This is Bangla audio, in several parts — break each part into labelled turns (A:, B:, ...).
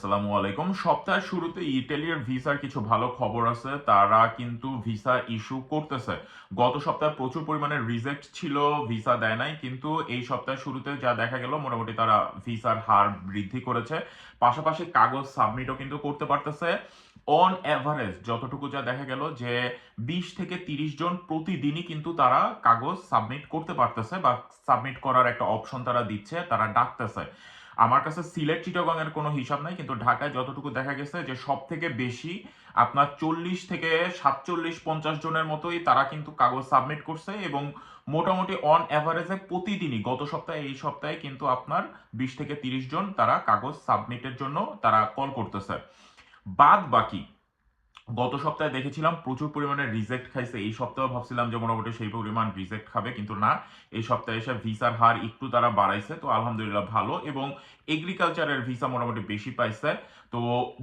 A: আসসালামু আলাইকুম। সপ্তাহের শুরুতে ইটালির ভিসার কিছু ভালো খবর আছে। তারা কিন্তু ভিসা ইস্যু করতেছে। গত সপ্তাহে প্রচুর পরিমাণে রিজেক্ট ছিল, ভিসা দেয় নাই, কিন্তু এই সপ্তাহের শুরুতে যা দেখা গেল, মোটামুটি তারা ভিসার হার বৃদ্ধি করেছে। পাশাপাশি কাগজ সাবমিটও কিন্তু করতে পারতেছে। অন অ্যাভারেজ যতটুকু যা দেখা গেল যে বিশ থেকে তিরিশ জন প্রতিদিনই কিন্তু তারা কাগজ সাবমিট করতে পারতেছে বা সাবমিট করার একটা অপশন তারা দিচ্ছে, তারা ডাকতেছে। আমার কাছে সিলেট চিটাগং এর কোনো হিসাব নাই, কিন্তু ঢাকায় যতটুকু দেখা গেছে যে সব থেকে বেশি আপনার চল্লিশ থেকে সাতচল্লিশ পঞ্চাশ জনের মতোই তারা কিন্তু কাগজ সাবমিট করছে এবং মোটামুটি অন অ্যাভারেজে প্রতিদিনই, গত সপ্তাহে, এই সপ্তাহে কিন্তু আপনার বিশ থেকে তিরিশ জন তারা কাগজ সাবমিটের জন্য তারা কল করতেছে। বাদ বাকি গত সপ্তাহে দেখেছিলাম প্রচুর পরিমাণে রিজেক্ট খাইছে। এই সপ্তাহে ভাবছিলাম যে মোটামুটি সেই পরিমাণ রিজেক্ট খাবে, কিন্তু না, এই সপ্তাহে এসে ভিসার হার একটু তারা বাড়াইছে, তো আলহামদুলিল্লাহ ভালো। এবং এগ্রিকালচারের ভিসা মোটামুটি বেশি পাইছে। তো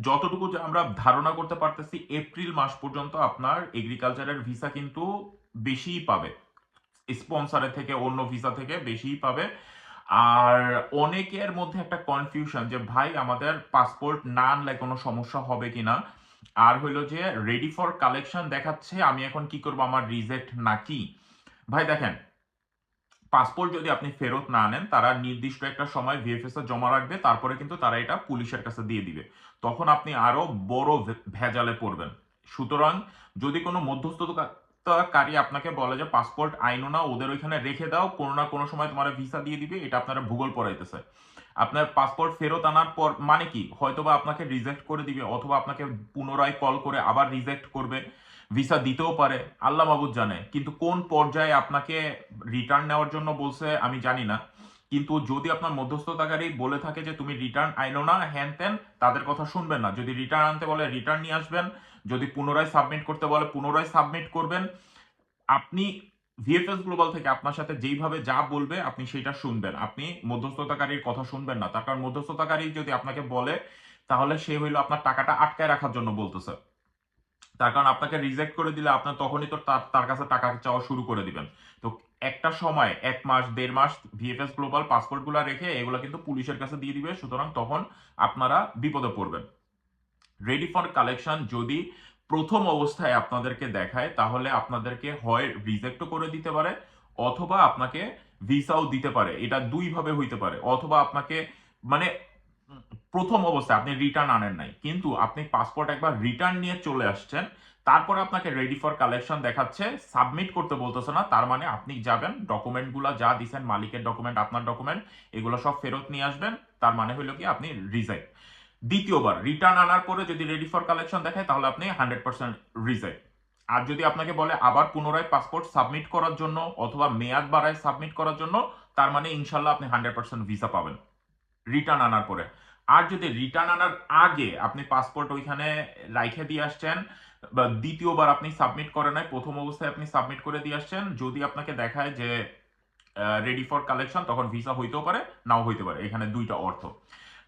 A: যতটুকু যে আমরা ধারণা করতে পারতেছি, এপ্রিল মাস পর্যন্ত আপনার এগ্রিকালচারের ভিসা কিন্তু বেশিই পাবে। স্পন্সরের থেকে, অন্য ভিসা থেকে বেশিই পাবে। আর অনেকের মধ্যে একটা কনফিউশন যে, ভাই, আমাদের পাসপোর্ট না আনলে কোনো সমস্যা হবে কিনা? আর হইল যে রেডি ফর কালেকশন দেখাচ্ছে, আমি এখন কি করব? আমার রিজেক্ট নাকি? ভাই দেখেন পাসপোর্ট যদি আপনি ফেরত না নেন, তারা নির্দিষ্ট একটা সময় ভিএফএস জমা রাখবে, তারপরে কিন্তু তারা এটা পুলিশের কাছে দিয়ে দিবে। তখন আপনি আরও বড় ভেজালে পড়বেন। সুতরাং যদি কোনো মধ্যস্থতাকারী আপনাকে বলে যে পাসপোর্ট আইনো না, ওদের ওইখানে রেখে দাও, কোনো না কোনো সময় তোমার ভিসা দিয়ে দিবে, এটা আপনারা ভূগোল পড়াইতেছে। আপনার পাসপোর্ট ফেরত আনার পর মানে কি? হয়তোবা আপনাকে রিজেক্ট করে দিবে, অথবা আপনাকে পুনরায় কল করে আবার রিজেক্ট করবে, ভিসা দিতেও পারে, আল্লাহ মাবুদ জানে। কিন্তু কোন পর্যায়ে আপনাকে রিটার্ন নেওয়ার জন্য বলছে, আমি জানি না। কিন্তু যদি আপনার মধ্যস্থতাকারী বলে থাকে যে তুমি রিটার্ন আইনো না, হ্যান ত্যান, তাদের কথা শুনবেন না। যদি রিটার্ন আনতে বলে রিটার্ন নিয়ে আসবেন যদি পুনরায় সাবমিট করতে বলে, পুনরায় সাবমিট করবেন, আপনি ভিএফএস গ্লোবাল থেকে আপনার সাথে যেইভাবে যা বলবে, আপনি সেটা শুনবেন। আপনি মধ্যস্থতাকারীর কথা শুনবেন না। তার কারণ মধ্যস্থতাকারী যদি আপনাকে বলে, তাহলে সে হইল আপনার টাকাটা আটকায় রাখার জন্য বলতেছে। তার কারণ আপনাকে রিজেক্ট করে দিলে আপনার তখনই তো তার তার কাছে টাকা চাওয়া শুরু করে দিবেন। তো একটা সময়, এক মাস, দেড় মাস ভিএফএস গ্লোবাল পাসপোর্টগুলো রেখে এগুলো কিন্তু পুলিশের কাছে দিয়ে দিবে। সুতরাং তখন আপনারা বিপদে পড়বেন। রেডি ফর কালেকশন যদি প্রথম অবস্থায় আপনাদেরকে দেখায়, তাহলে আপনাদেরকে হয় রিজেক্টও করে দিতে পারে, অথবা আপনাকে ভিসাও দিতে পারে। এটা দুইভাবে হইতে পারে। অথবা আপনাকে মানে প্রথম অবস্থায় আপনি রিটার্ন আনেন নাই, কিন্তু আপনি পাসপোর্ট একবার রিটার্ন নিয়ে চলে আসছেন, তারপরে আপনাকে রেডি ফর কালেকশন দেখাচ্ছে সাবমিট করতে বলতেছে না, তার মানে আপনি যাবেন ডকুমেন্টগুলো যা দিছেন, মালিকের ডকুমেন্ট আপনার ডকুমেন্ট এগুলো সব ফেরত নিয়ে আসবেন, তার মানে হলো কি আপনি রিজেক্ট দ্বিতীয়বার রিটার্ন আনার পরে যদি রেডি ফর কালেকশন দেখায়, তাহলে আপনি হান্ড্রেড পার্সেন্ট রিজেক্ট আর যদি আপনাকে বলে আবার পুনরায় পাসপোর্ট সাবমিট করার জন্য অথবা মেয়াদ বাড়ায় সাবমিট করার জন্য, তার মানে ইনশাল্লাহ আপনি হান্ড্রেড পার্সেন্ট ভিসা পাবেন রিটার্ন আনার পরে। আর যদি রিটার্ন আনার আগে আপনি পাসপোর্ট ওইখানে রাইখে দিয়ে আসছেন, বা দ্বিতীয়বার আপনি সাবমিট করে নাই, প্রথম অবস্থায় আপনি সাবমিট করে দিয়ে আসছেন, যদি আপনাকে দেখায় যে রেডি ফর কালেকশন তখন ভিসা হইতেও পারে, নাও হইতে পারে। এখানে দুইটা অর্থ।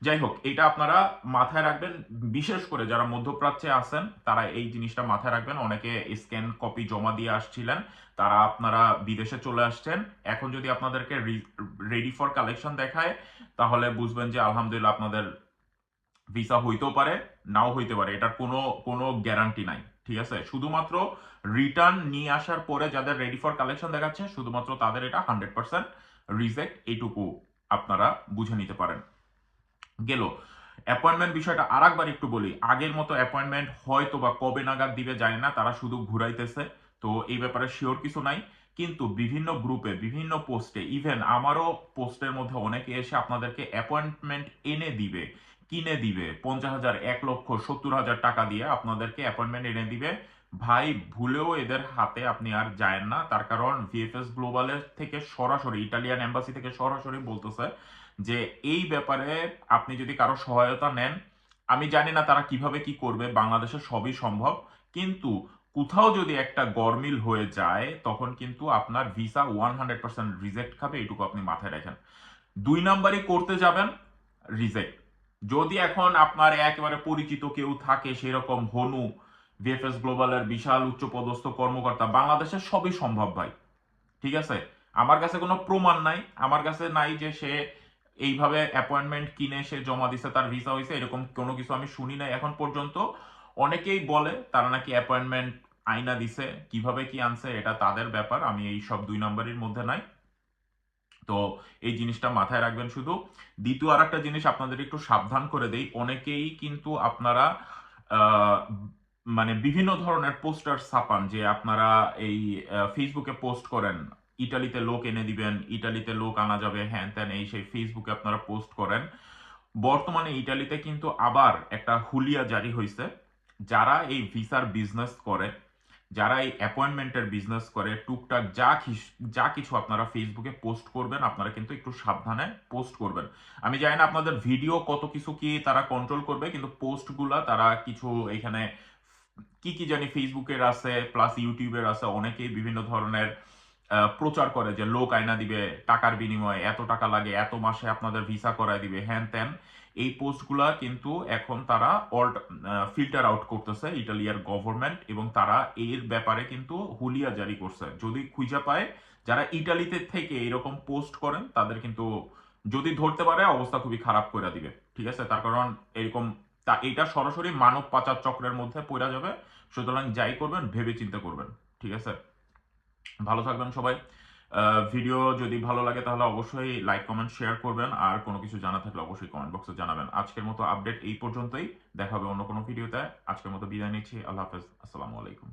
A: যাই হোক এটা আপনারা মাথায় রাখবেন, বিশেষ করে যারা মধ্যপ্রাচ্যে আছেন, তারা এই জিনিসটা মাথায় রাখবেন। অনেকে স্ক্যান কপি জমা দিয়ে আসছিলেন, তারা আপনারা বিদেশে চলে আসছেন। এখন যদি আপনাদেরকে রেডি ফর কালেকশন দেখায়, তাহলে বুঝবেন যে আলহামদুলিল্লাহ আপনাদের ভিসা হইতেও পারে, নাও হইতে পারে। এটার কোনো কোনো গ্যারান্টি নাই, ঠিক আছে? শুধুমাত্র রিটার্ন নিয়ে আসার পরে যাদের রেডি ফর কালেকশন দেখাচ্ছে, শুধুমাত্র তাদের এটা হান্ড্রেড পার্সেন্ট রিজেক্ট এইটুকু আপনারা বুঝে নিতে পারেন। গেল। অ্যাপয়েন্টমেন্ট বিষয়টা আরেকবার একটু বলি। আগের মতো অ্যাপয়েন্টমেন্ট হয়তো বা কবে নাগাদ দিবে জানি না, তারা শুধু ঘুরাইতেছে। তো এই ব্যাপারে শিওর কিছু নাই। কিন্তু বিভিন্ন গ্রুপে বিভিন্ন পোস্টে ইভেন আমারও পোস্টের মধ্যে অনেকে এসে আপনাদেরকে অ্যাপয়েন্টমেন্ট এনে দিবে, কিনে দিবে। পঞ্চাশ হাজার, এক লক্ষ, সত্তর হাজার টাকা দিয়ে আপনাদেরকে অ্যাপয়েন্টমেন্ট এনে দিবে। ভাই, ভুলেও এদের হাতে আপনি আর যায়েন না। তার কারণ ভিএফএস গ্লোবালের থেকে সরাসরি ইটালিয়ান এম্বাসি থেকে সরাসরি বলতেছে যে এই ব্যাপারে আপনি যদি কারও সহায়তা নেন, আমি জানি না তারা কীভাবে কি করবে, বাংলাদেশে সবই সম্ভব, কিন্তু কোথাও যদি একটা গরমিল হয়ে যায়, তখন কিন্তু আপনার visa one hundred percent reject খাবে, এটুকু আপনি মাথায় রাখেন। দুই নাম্বারই করতে যাবেন রিজেক্ট যদি এখন আপনার একেবারে পরিচিত কেউ থাকে, সেরকম হনু ভিএফএস গ্লোবালের বিশাল উচ্চপদস্থ কর্মকর্তা, বাংলাদেশে সবই সম্ভব ভাই। ঠিক আছে? আমার কাছে কোনো প্রমাণ নাই, আমার কাছে নাই যে সে এইভাবে অ্যাপয়েন্টমেন্ট কিনে সে জমা দিছে, তার ভিসা হয়েছে এরকম কোনো কিছু আমি শুনি নাই এখন পর্যন্ত। অনেকেই বলে তারা নাকি অ্যাপয়েন্টমেন্ট আইনা দিছে, কীভাবে কি আনছে, এটা তাদের ব্যাপার, আমি এই সব দুই নম্বরের মধ্যে নাই। তো এই জিনিসটা মাথায় রাখবেন শুধু। দ্বিতীয় আর একটা জিনিস আপনাদের একটু সাবধান করে দেই, অনেকেই কিন্তু আপনারা মানে বিভিন্ন ধরনের পোস্টার ছাপান, যে আপনারা এই ফেসবুকে পোস্ট করেন। ইটালিতে লোক এনে দিবেন, ইটালিতে লোক আনা যাবে, হ্যান ত্যান, এই সেই ফেসবুকে আপনারা পোস্ট করেন। বর্তমানে ইটালিতে কিন্তু আবার একটা হুলিয়া জারি হয়েছে যারা এই ভিসার বিজনেস করে, যারা এই অ্যাপয়েন্টমেন্টের বিজনেস করে, টুকটাক যা যা কিছু আপনারা ফেসবুকে পোস্ট করবেন, আপনারা কিন্তু একটু সাবধানে পোস্ট করবেন। আমি জানি না আপনাদের ভিডিও কত কিছু কি তারা কন্ট্রোল করবে, কিন্তু পোস্টগুলা তারা কিছু এখানে কি কি জানি ফেসবুকের আছে প্লাস ইউটিউবের আছে, অনেকেই বিভিন্ন ধরনের প্রচার করে যে লোক আয়না দিবে, টাকার বিনিময়ে, এত টাকা লাগে, এত মাসে আপনাদের ভিসা করায় দিবে, হ্যান ত্যান। এই পোস্টগুলা কিন্তু এখন তারা অল্ট ফিল্টার আউট করতেছে ইটালিয়ার গভর্নমেন্ট এবং তারা এর ব্যাপারে কিন্তু হুলিয়া জারি করছে। যদি খুঁজে পায়, যারা ইটালিতে থেকে এরকম পোস্ট করেন, তাদের কিন্তু যদি ধরতে পারে, অবস্থা খুবই খারাপ করে দিবে। ঠিক আছে? তার কারণ এরকম তা, এটা সরাসরি মানব পাচার চক্রের মধ্যে পড়া যাবে। সুতরাং যাই করবেন, ভেবে চিন্তা করবেন। ঠিক আছে? ভালো থাকবেন সবাই। ভিডিও যদি ভালো লাগে তাহলে অবশ্যই লাইক কমেন্ট শেয়ার করবেন। আর কোনো কিছু জানা থাকলে অবশ্যই কমেন্ট বক্সে জানাবেন। আজকের মতো আপডেট এই পর্যন্তই। দেখা হবে অন্য কোনো ভিডিওতে আজকের মতো বিদায় নিচ্ছি। আল্লাহ হাফেজ। আসসালামু আলাইকুম।